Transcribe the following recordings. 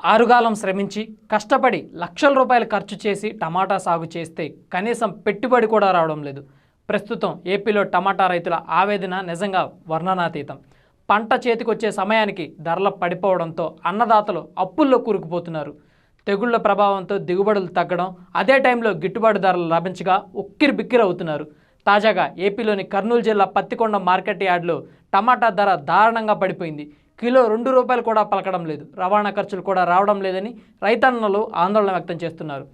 ఆరుగాలం శ్రమించి కష్టపడి లక్షల రూపాయలు ఖర్చు చేసి టమాటా సాగు చేస్తే కనీసం పెట్టుబడి కూడా రావడం లేదు. ప్రస్తుతం ఏపీలో టమాటా రైతుల ఆవేదన నిజంగా వర్ణనాతీతం. పంట చేతికొచ్చే సమయానికి ధరలు పడిపోవడంతో అన్నదాతలు అప్పుల్లో కూరుకుపోతున్నారు. తెగుళ్ళ ప్రభావంతో దిగుబడులు తగ్గడం అదే టైంలో గిట్టుబాటు ధరలు లభించగా ఉక్కిరి బిక్కిరి అవుతున్నారు తాజాగా ఏపీలోని కర్నూలు జిల్లా పత్తికొండ మార్కెట్ యార్డ్లో టమాటా ధర దారుణంగా పడిపోయింది. కిలో రెండు రూపాయలు కూడా పలకడం లేదు. రవాణా ఖర్చులు కూడా రావడం లేదని రైతన్నలు ఆందోళన వ్యక్తం చేస్తున్నారు.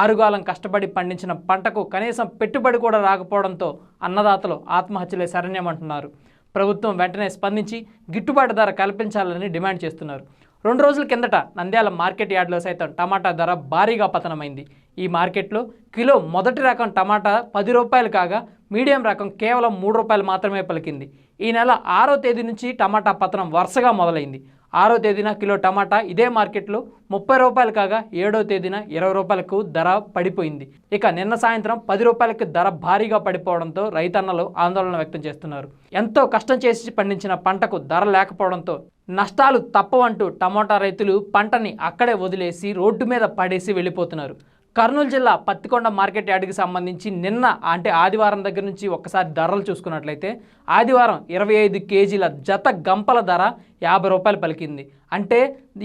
ఆరుగాలం కష్టపడి పండించిన పంటకు కనీసం పెట్టుబడి కూడా రాకపోవడంతో అన్నదాతలు ఆత్మహత్యలే శరణ్యమంటున్నారు. ప్రభుత్వం వెంటనే స్పందించి గిట్టుబాటు ధర కల్పించాలని డిమాండ్ చేస్తున్నారు. రెండు రోజుల కిందట నంద్యాల మార్కెట్ యార్డ్లో సైతం టమాటా ధర భారీగా పతనమైంది. ఈ మార్కెట్లో కిలో మొదటి రకం టమాటా పది రూపాయలు కాగా మీడియం రకం కేవలం మూడు రూపాయలు మాత్రమే పలికింది. ఈ నెల ఆరో తేదీ నుంచి టమాటా పతనం వరుసగా మొదలైంది. ఆరో తేదీన కిలో టమాటా ఇదే మార్కెట్లో ముప్పై రూపాయలు కాగా ఏడో తేదీన ఇరవై రూపాయలకు ధర పడిపోయింది. ఇక నిన్న సాయంత్రం పది రూపాయలకు ధర భారీగా పడిపోవడంతో రైతన్నలు ఆందోళన వ్యక్తం చేస్తున్నారు. ఎంతో కష్టం చేసి పండించిన పంటకు ధర లేకపోవడంతో నష్టాలు తప్పవంటూ టమోటా రైతులు పంటని అక్కడే వదిలేసి రోడ్డు మీద పడేసి వెళ్ళిపోతున్నారు. కర్నూలు జిల్లా పత్తికొండ మార్కెట్ యార్డ్కి సంబంధించి నిన్న అంటే ఆదివారం దగ్గర నుంచి ఒక్కసారి ధరలు చూసుకున్నట్లయితే ఆదివారం ఇరవై ఐదు కేజీల జత గంపల ధర యాభై రూపాయలు పలికింది. అంటే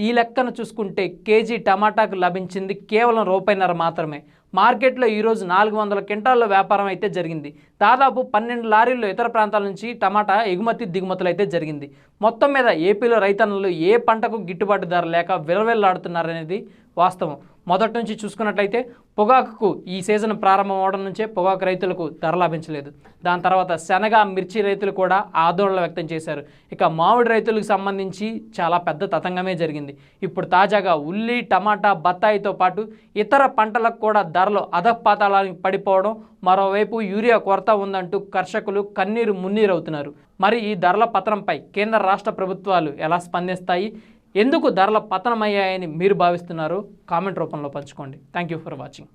ఈ లెక్కన చూసుకుంటే కేజీ టమాటాకు లభించింది కేవలం రూపాయిన్నర మాత్రమే. మార్కెట్లో ఈరోజు నాలుగు వందల క్వింటాల్లో వ్యాపారం అయితే జరిగింది. దాదాపు పన్నెండు లారీల్లో ఇతర ప్రాంతాల నుంచి టమాటా ఎగుమతి దిగుమతులు అయితే జరిగింది. మొత్తం మీద ఏపీలో రైతన్నలు ఏ పంటకు గిట్టుబాటు ధర లేక విలవెల్లాడుతున్నారనేది వాస్తవం. మొదటి నుంచి చూసుకున్నట్లయితే పొగాకుకు ఈ సీజన్ ప్రారంభం అవడం నుంచే పొగాకు రైతులకు ధర లభించలేదు. దాని తర్వాత శనగ మిర్చి రైతులు కూడా ఆందోళన వ్యక్తం చేశారు. ఇక మామిడి రైతులకు సంబంధించి చాలా పెద్ద తతంగమే జరిగింది. ఇప్పుడు తాజాగా ఉల్లి టమాటా బత్తాయితో పాటు ఇతర పంటలకు కూడా ధరలు అధపాతాళానికి పడిపోవడం మరోవైపు యూరియా కొరత ఉందంటూ కర్షకులు కన్నీరు మున్నీరవుతున్నారు. మరి ఈ ధరల పత్రంపై కేంద్ర రాష్ట్ర ప్రభుత్వాలు ఎలా స్పందిస్తాయి? ఎందుకు ధరల పతనమయ్యాయని మీరు భావిస్తున్నారు? కామెంట్ రూపంలో పంచుకోండి. Thank you for watching